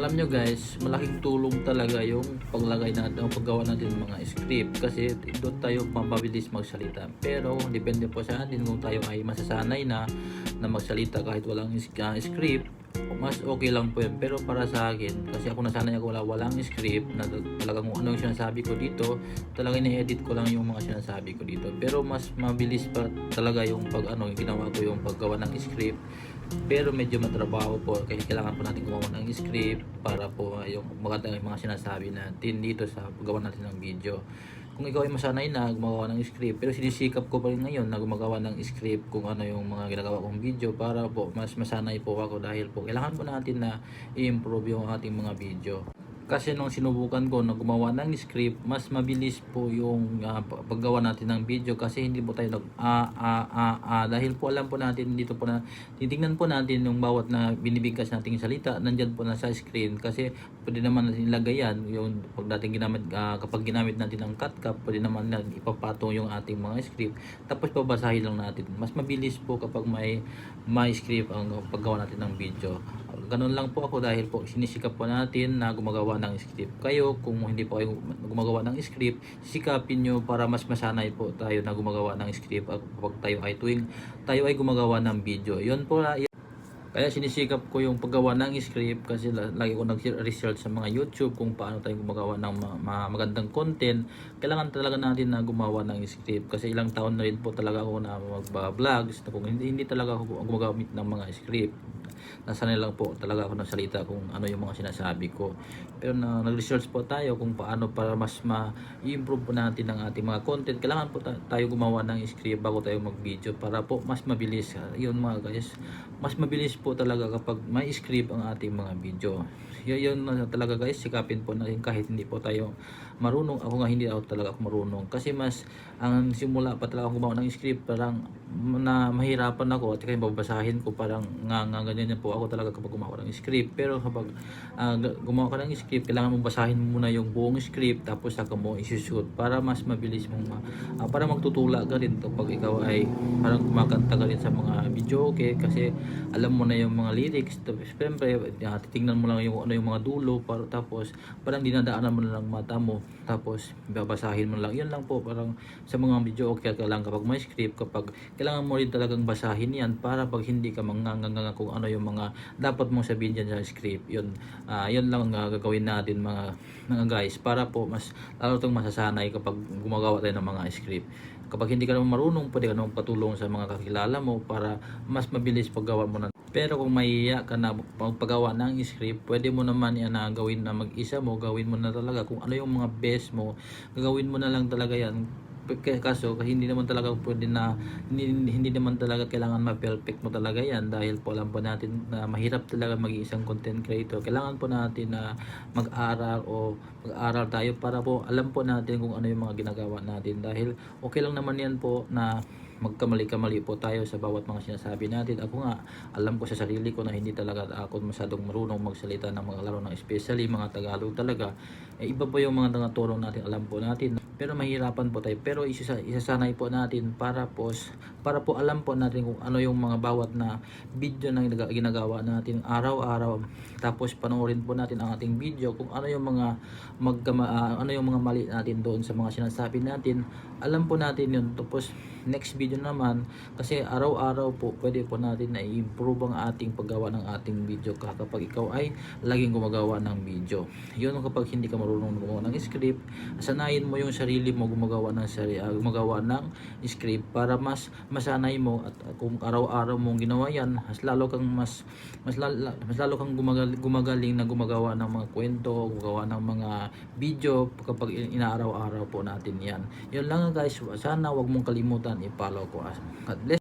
alam nyo guys, malaking tulong talaga yung paglagay natin, o paggawa natin ng mga script kasi doon tayo mapabilis magsalita. Pero depende po sa atin kung tayo ay masasanay na na magsalita kahit walang ah, script, mas okay lang po yun. Pero para sa akin, kasi ako nasanay ako wala, walang script, na talagang kung ano yung sinasabi ko dito, talagang ni-edit ko lang yung mga sinasabi ko dito. Pero mas mabilis pa talaga yung pag ano, yung ginawa ko yung paggawa ng script. Pero medyo matrabaho po kasi kailangan po natin gumawa ng script para po yung maganda yung mga sinasabi natin dito sa paggawa natin ng video. Kung ikaw ay masanay na gumawa ng script, pero sinisikap ko pa rin ngayon na gumagawa ng script kung ano yung mga ginagawa kong video para po mas masanay po ako dahil po kailangan po natin na i-improve yung ating mga video. Kasi nung sinubukan ko na gumawa ng script, mas mabilis po yung ah, p- paggawa natin ng video kasi hindi po tayo nag a a a a dahil po alam po natin dito po na titingnan po natin yung bawat na binibigkas nating salita nandiyan po na sa screen kasi pwede naman natin ilagay yan yung pag dating ginamit ah, kapag ginamit natin ang CutCap pwede naman natin ipapatong yung ating mga script. Tapos babasahin lang natin. Mas mabilis po kapag may may script ang paggawa natin ng video. Ganun lang po ako dahil po sinisikap po natin na gumagawa ng script. Kayo, kung hindi po kayo gumagawa ng script, sisikapin nyo para mas masanay po tayo na gumagawa ng script kapag tayo ay tuwing tayo ay gumagawa ng video. Yun po, kaya sinisikap ko yung paggawa ng script kasi la- lagi ko nag-research sa mga YouTube kung paano tayo gumagawa ng ma- magandang content. Kailangan talaga natin na gumawa ng script kasi ilang taon na rin po talaga ako na mag-vlogs. Kung hindi, hindi talaga ako gumagamit ng mga script nasanay lang po talaga ako ng salita kung ano yung mga sinasabi ko. Pero na nag-research po tayo kung paano para mas ma-improve po natin ang ating mga content. Kailangan po ta- tayo gumawa ng script bago tayo mag-video para po mas mabilis. Ah, Yun mga guys, mas mabilis po talaga kapag may script ang ating mga video. Yun, yun na talaga guys, sikapin po natin kahit hindi po tayo marunong. Ako nga hindi ako talaga ako marunong. Kasi mas, ang simula pa talaga ako gumawa ng script, parang na mahirapan ako at kaya babasahin ko parang nga nga ganyan yan po ako talaga kapag gumawa ng script pero kapag g- gumawa ka ng script kailangan mong basahin muna yung buong script tapos saka mo isushoot para mas mabilis mong ma- ah, para magtutula ka rin kapag ikaw ay parang kumakanta ka rin sa mga video okay kasi alam mo na yung mga lyrics. Siyempre ah, titingnan mo lang yung ano yung mga dulo para tapos parang dinadaanan mo lang mata mo. Tapos babasahin mo lang. Yun lang po parang sa mga video okay ka lang kapag may script kapag kailangan mo rin talagang basahin yan para pag hindi ka manganganga kung ano yung mga dapat mong sabihin dyan sa script. Yun ah yun lang ang gagawin natin mga mga guys para po mas lalo tong masasanay kapag gumagawa tayo ng mga script. Kapag hindi ka naman marunong pwede ka naman patulong sa mga kakilala mo para mas mabilis paggawa mo ng pero kung mahiya ka na pagpagawa ng script, pwede mo naman yan na gawin na mag-isa mo, gawin mo na talaga kung ano yung mga best mo, gagawin mo na lang talaga yan. Kaso hindi naman talaga pwede na hindi, hindi naman talaga kailangan ma-perfect mo talaga yan dahil po alam po natin na mahirap talaga maging isang content creator. Kailangan po natin na mag-aral o mag-aral tayo para po alam po natin kung ano yung mga ginagawa natin dahil okay lang naman yan po na magkamali-kamali po tayo sa bawat mga sinasabi natin. Ako nga, alam ko sa sarili ko na hindi talaga ako masyadong marunong magsalita ng mga laro ng especially mga Tagalog talaga. Eh, iba po yung mga nangatulong natin, alam po natin. Pero mahirapan po tayo. Pero isa, isasanay po natin para po, para po alam po natin kung ano yung mga bawat na video na ginaga- ginagawa natin araw-araw. Tapos panoorin po natin ang ating video kung ano yung mga magkama, ah, ano yung mga mali natin doon sa mga sinasabi natin. Alam po natin yun. Tapos next video naman kasi araw-araw po pwede po natin na i-improve ang ating paggawa ng ating video ka kapag ikaw ay laging gumagawa ng video. Yun kapag hindi ka marunong gumawa ng script, sanayin mo yung sarili mo gumagawa ng sari, ah, gumagawa ng script para mas masanay mo at ah, kung araw-araw mong ginawa yan, mas lalo kang mas mas lalo, mas lalo kang gumagal, gumagaling na gumagawa ng mga kwento, gumagawa ng mga video kapag inaaraw-araw po natin yan. Yun lang guys, sana wag mong kalimutan i-follow ko. God bless.